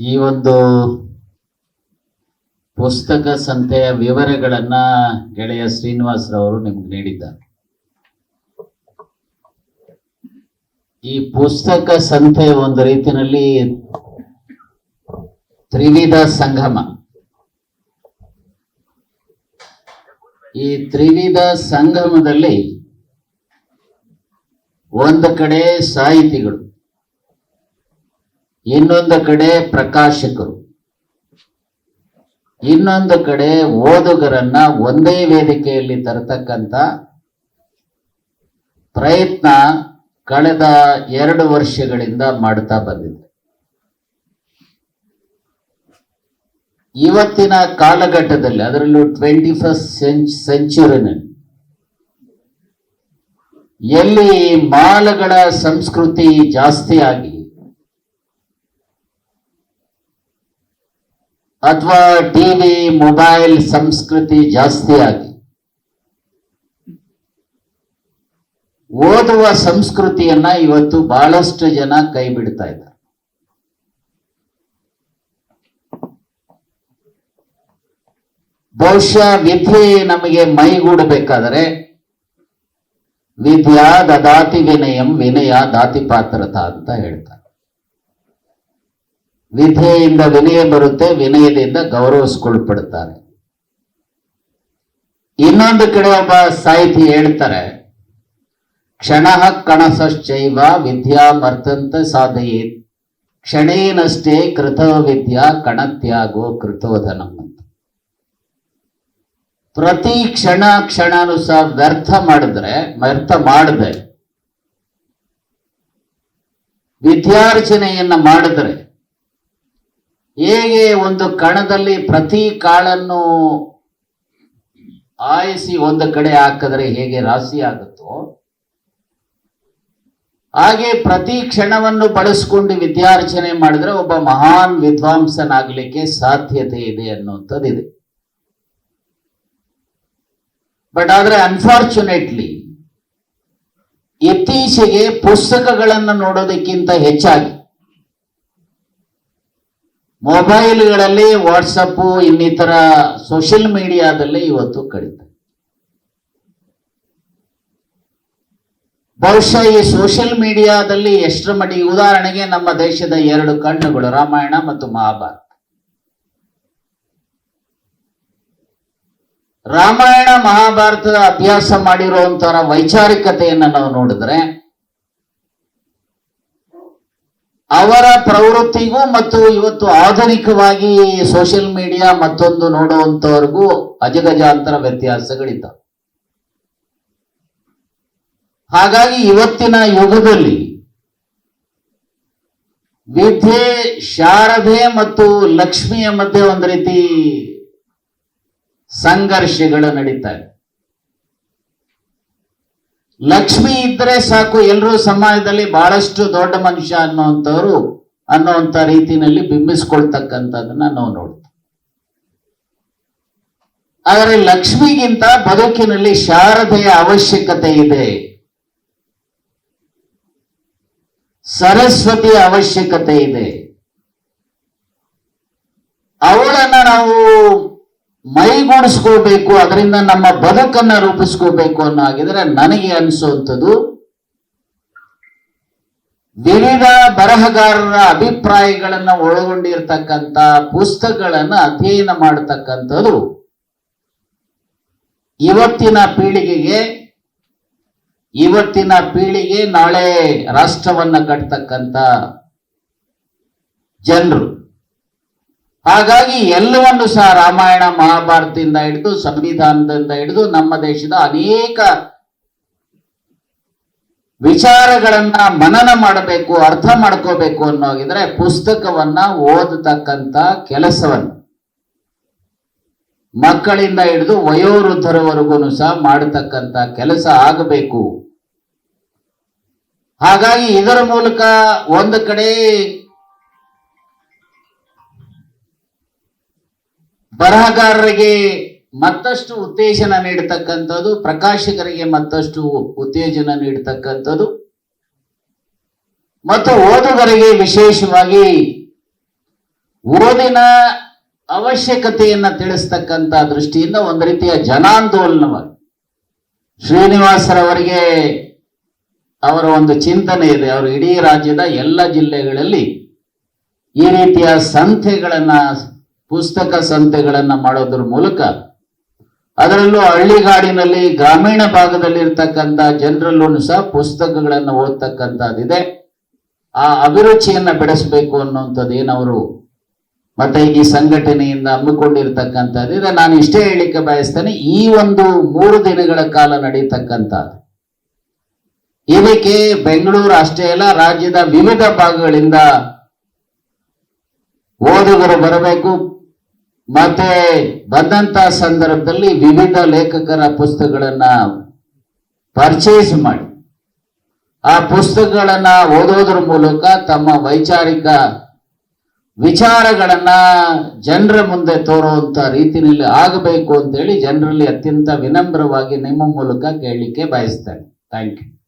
ಈ ಒಂದು ಪುಸ್ತಕ ಸಂತೆಯ ವಿವರಗಳನ್ನ ಗೆಳೆಯ ಶ್ರೀನಿವಾಸರವರು ನಿಮ್ಗೆ ನೀಡಿದ್ದಾರೆ. ಈ ಪುಸ್ತಕ ಸಂತೆ ಒಂದು ರೀತಿಯಲ್ಲಿ ತ್ರಿವಿಧ ಸಂಗಮ. ಈ ತ್ರಿವಿಧ ಸಂಗಮದಲ್ಲಿ ಒಂದು ಕಡೆ ಸಾಹಿತಿಗಳು ಇನ್ನೊಂದು ಕಡೆ ಪ್ರಕಾಶಕರು. ಇನ್ನೊಂದು ಕಡೆ ಓದುಗರನ್ನ ಒಂದೇ ವೇದಿಕೆಯಲ್ಲಿ ತರತಕ್ಕಂತ ಪ್ರಯತ್ನ ಕಳೆದ ಎರಡು ವರ್ಷಗಳಿಂದ ಮಾಡ್ತಾ ಬಂದಿದೆ. ಇವತ್ತಿನ ಕಾಲಘಟ್ಟದಲ್ಲಿ, ಅದರಲ್ಲೂ ಟ್ವೆಂಟಿ ಫಸ್ಟ್ ಸೆಂಚುರಿನಲ್ಲಿ ಎಲ್ಲಿ ಮಾಲಗಳ ಸಂಸ್ಕೃತಿ ಜಾಸ್ತಿ ಆಗಿ ಅಥವಾ ಟಿವಿ, ಮೊಬೈಲ್ ಸಂಸ್ಕೃತಿ ಜಾಸ್ತಿ ಆಗಿ. ಓದುವ ಸಂಸ್ಕೃತಿಯನ್ನ ಇವತ್ತು ಬಹಳಷ್ಟು ಜನ ಕೈ ಬಿಡ್ತಾ ಇದ್ದಾರೆ. ಬಹುಶಃ ವಿದ್ಯೆ ನಮಗೆ ಮೈಗೂಡಬೇಕಾದರೆ ವಿದ್ಯಾ ದದಾತಿ ವಿನಯಂ ವಿನಯ ದಾತಿ ಪಾತ್ರತ ಅಂತ ಹೇಳ್ತಾರೆ. ವಿದ್ಯೆಯಿಂದ ವಿನಯ ಬರುತ್ತೆ, ವಿನಯದಿಂದ ಗೌರವಿಸ್ಕೊಳ್ಪಡ್ತಾರೆ ಇನ್ನೊಂದು ಕಡೆ ಒಬ್ಬ ಸಾಹಿತಿ ಹೇಳ್ತಾರೆ, ಕ್ಷಣ ಕಣಸಶ್ಚೈವ ವಿದ್ಯಾ ಮರ್ತಂತ ಸಾಧಯೇತ್ ಕ್ಷಣೇನಷ್ಟೇ ಕೃತ ವಿದ್ಯಾ ಕಣತ್ಯಾಗೋ ಕೃತೋಧನಂ ಪ್ರತಿ ಕ್ಷಣ ಕ್ಷಣನು ಸಹ ವ್ಯರ್ಥ ಮಾಡಿದ್ರೆ, ವ್ಯರ್ಥ ಮಾಡದೆ, ವಿದ್ಯಾರ್ಜನೆಯನ್ನ ಮಾಡಿದ್ರೆ ಹೇಗೆ ಒಂದು ಕಣದಲ್ಲಿ ಪ್ರತಿ ಕಾಳನ್ನು ಆಯಿಸಿ ಒಂದು ಕಡೆ ಹಾಕಿದ್ರೆ ಹೇಗೆ ರಾಶಿ ಆಗುತ್ತೋ, ಹಾಗೆ ಪ್ರತಿ ಕ್ಷಣವನ್ನು ಬಳಸ್ಕೊಂಡು ವಿದ್ಯಾರ್ಚನೆ ಮಾಡಿದ್ರೆ ಒಬ್ಬ ಮಹಾನ್ ವಿದ್ವಾಂಸನಾಗಲಿಕ್ಕೆ ಸಾಧ್ಯತೆ ಇದೆ ಅನ್ನುವಂಥದ್ದಿದೆ. ಬಟ್ ಆದ್ರೆ ಅನ್ಫಾರ್ಚುನೇಟ್ಲಿ ಇತ್ತೀಚೆಗೆ ಪುಸ್ತಕಗಳನ್ನು ನೋಡೋದಕ್ಕಿಂತ ಹೆಚ್ಚಾಗಿ ಮೊಬೈಲ್ಗಳಲ್ಲಿ, ವಾಟ್ಸಪ್ಪು, ಇನ್ನಿತರ ಸೋಷಿಯಲ್ ಮೀಡಿಯಾದಲ್ಲಿ ಇವತ್ತು ಕಡಿತ. ಬಹುಶಃ ಈ ಸೋಷಿಯಲ್ ಮೀಡಿಯಾದಲ್ಲಿ ಎಷ್ಟರ ಮಟ್ಟಿಗೆ, ಉದಾಹರಣೆಗೆ ನಮ್ಮ ದೇಶದ ಎರಡು ಕಣ್ಣುಗಳು, ರಾಮಾಯಣ ಮತ್ತು ಮಹಾಭಾರತ. ರಾಮಾಯಣ, ಮಹಾಭಾರತದ ಅಭ್ಯಾಸ ಮಾಡಿರುವಂತಹ ವೈಚಾರಿಕತೆಯನ್ನು ನಾವು ನೋಡಿದ್ರೆ ಅವರ ಪ್ರವೃತ್ತಿಗೂ ಮತ್ತು ಇವತ್ತು ಆಧುನಿಕವಾಗಿ ಸೋಷಿಯಲ್ ಮೀಡಿಯಾ ಮತ್ತೊಂದು ನೋಡುವಂತವರೆಗೂ ಅಜಗಜಾಂತರ ವ್ಯತ್ಯಾಸಗಳಿದ್ದಾವೆ ಹಾಗಾಗಿ ಇವತ್ತಿನ ಯುಗದಲ್ಲಿ ವಿದ್ಯೆ ಶಾರದೆ ಮತ್ತು ಲಕ್ಷ್ಮಿಯ ಮಧ್ಯೆ ಒಂದು ರೀತಿ ಸಂಘರ್ಷಗಳು ನಡೀತಾ ಇದೆ ಲಕ್ಷ್ಮಿ ಇದ್ರೆ ಸಾಕು ಎಲ್ಲರೂ ಸಮಾಜದಲ್ಲಿ ಬಹಳಷ್ಟು ದೊಡ್ಡ ಮನುಷ್ಯ ಅನ್ನುವಂಥವ್ರು ಅನ್ನುವಂತ ರೀತಿಯಲ್ಲಿ ಬಿಂಬಿಸ್ಕೊಳ್ತಕ್ಕಂಥದ್ದನ್ನ ನಾವು ನೋಡ್ತೀವಿ. ಆದರೆ ಲಕ್ಷ್ಮಿಗಿಂತ ಬದುಕಿನಲ್ಲಿ ಶಾರದೆಯ ಅವಶ್ಯಕತೆ ಇದೆ. ಸರಸ್ವತಿಯ ಅವಶ್ಯಕತೆ ಇದೆ. ಅವಳನ್ನ ನಾವು ಮೈಗೂಡಿಸ್ಕೋಬೇಕು, ಅದರಿಂದ ನಮ್ಮ ಬದುಕನ್ನ ರೂಪಿಸ್ಕೋಬೇಕು ಅನ್ನೋ ಹಾಗಿದ್ರೆ ನನಗೆ ಅನಿಸುವಂಥದ್ದು ವಿವಿಧ ಬರಹಗಾರರ ಅಭಿಪ್ರಾಯಗಳನ್ನ ಒಳಗೊಂಡಿರ್ತಕ್ಕಂಥ ಪುಸ್ತಕಗಳನ್ನ ಅಧ್ಯಯನ ಮಾಡತಕ್ಕಂಥದ್ದು. ಇವತ್ತಿನ ಪೀಳಿಗೆಗೆ, ಇವತ್ತಿನ ಪೀಳಿಗೆ ನಾಳೆ ರಾಷ್ಟ್ರವನ್ನ ಕಟ್ತಕ್ಕಂಥ ಜನರು. ಹಾಗಾಗಿ ಎಲ್ಲವನ್ನು ಸಹ ರಾಮಾಯಣ ಮಹಾಭಾರತದಿಂದ ಹಿಡಿದು ಸಂವಿಧಾನದಿಂದ ಹಿಡಿದು ನಮ್ಮ ದೇಶದ ಅನೇಕ ವಿಚಾರಗಳನ್ನ ಮನನ ಮಾಡಬೇಕು, ಅರ್ಥ ಮಾಡ್ಕೋಬೇಕು ಅನ್ನೋಗಿದ್ರೆ ಪುಸ್ತಕವನ್ನ ಓದತಕ್ಕಂತ ಕೆಲಸವನ್ನು ಮಕ್ಕಳಿಂದ ಹಿಡಿದು ವಯೋವೃದ್ಧರವರೆಗೂ ಸಹ ಮಾಡತಕ್ಕಂತ ಕೆಲಸ ಆಗಬೇಕು. ಹಾಗಾಗಿ ಇದರ ಮೂಲಕ ಒಂದು ಕಡೆ ಬರಹಗಾರರಿಗೆ ಮತ್ತಷ್ಟು ಉತ್ತೇಜನ ನೀಡತಕ್ಕಂಥದ್ದು, ಪ್ರಕಾಶಕರಿಗೆ ಮತ್ತಷ್ಟು ಉತ್ತೇಜನ ನೀಡತಕ್ಕಂಥದ್ದು. ಮತ್ತು ಓದುಗರಿಗೆ ವಿಶೇಷವಾಗಿ ಓದಿನ ಅವಶ್ಯಕತೆಯನ್ನು ತಿಳಿಸ್ತಕ್ಕಂಥ ದೃಷ್ಟಿಯಿಂದ ಒಂದು ರೀತಿಯ ಜನಾಂದೋಲನವಾಗಿ ಶ್ರೀನಿವಾಸರವರಿಗೆ ಅವರ ಒಂದು ಚಿಂತನೆ ಇದೆ. ಅವರು ಇಡೀ ರಾಜ್ಯದ ಎಲ್ಲ ಜಿಲ್ಲೆಗಳಲ್ಲಿ ಈ ರೀತಿಯ ಸಂತೆಗಳನ್ನ ಪುಸ್ತಕ ಸಂತೆಗಳನ್ನ ಮಾಡೋದ್ರ ಮೂಲಕ ಅದರಲ್ಲೂ ಹಳ್ಳಿಗಾಡಿನಲ್ಲಿ ಗ್ರಾಮೀಣ ಭಾಗದಲ್ಲಿ ಇರ್ತಕ್ಕಂಥ ಜನರಲ್ಲೂ ಸಹ ಪುಸ್ತಕಗಳನ್ನು ಓದ್ತಕ್ಕಂಥದ್ದಿದೆ. ಆ ಅಭಿರುಚಿಯನ್ನ ಬೆಳೆಸಬೇಕು ಅನ್ನುವಂಥದ್ದು ಏನವರು ಮತ್ತೆ ಈ ಸಂಘಟನೆಯಿಂದ ಹಮ್ಮಿಕೊಂಡಿರ್ತಕ್ಕಂಥದ್ದಿದೆ ನಾನು ಇಷ್ಟೇ ಹೇಳಿಕ್ಕೆ ಬಯಸ್ತೇನೆ, ಈ ಒಂದು ಮೂರು ದಿನಗಳ ಕಾಲ ನಡೀತಕ್ಕಂಥದ್ದು. ಇದಕ್ಕೆ ಬೆಂಗಳೂರು ಅಷ್ಟೇ ಅಲ್ಲ, ರಾಜ್ಯದ ವಿವಿಧ ಭಾಗಗಳಿಂದ ಓದುಗರು ಬರಬೇಕು ಮತ್ತೆ ಬಂದಂತ ಸಂದರ್ಭದಲ್ಲಿ ವಿವಿಧ ಲೇಖಕರ ಪುಸ್ತಕಗಳನ್ನ ಪರ್ಚೇಸ್ ಮಾಡಿ. ಆ ಪುಸ್ತಕಗಳನ್ನ ಓದೋದ್ರ ಮೂಲಕ ತಮ್ಮ ವೈಚಾರಿಕ ವಿಚಾರಗಳನ್ನ ಜನರ ಮುಂದೆ ತೋರುವಂತ ರೀತಿಯಲ್ಲಿ ಆಗಬೇಕು ಅಂತೇಳಿ ಜನರಲ್ಲಿ ಅತ್ಯಂತ ವಿನಮ್ರವಾಗಿ ನಿಮ್ಮ ಮೂಲಕ ಕೇಳಲಿಕ್ಕೆ ಬಯಸ್ತಾರೆ ಥ್ಯಾಂಕ್ ಯು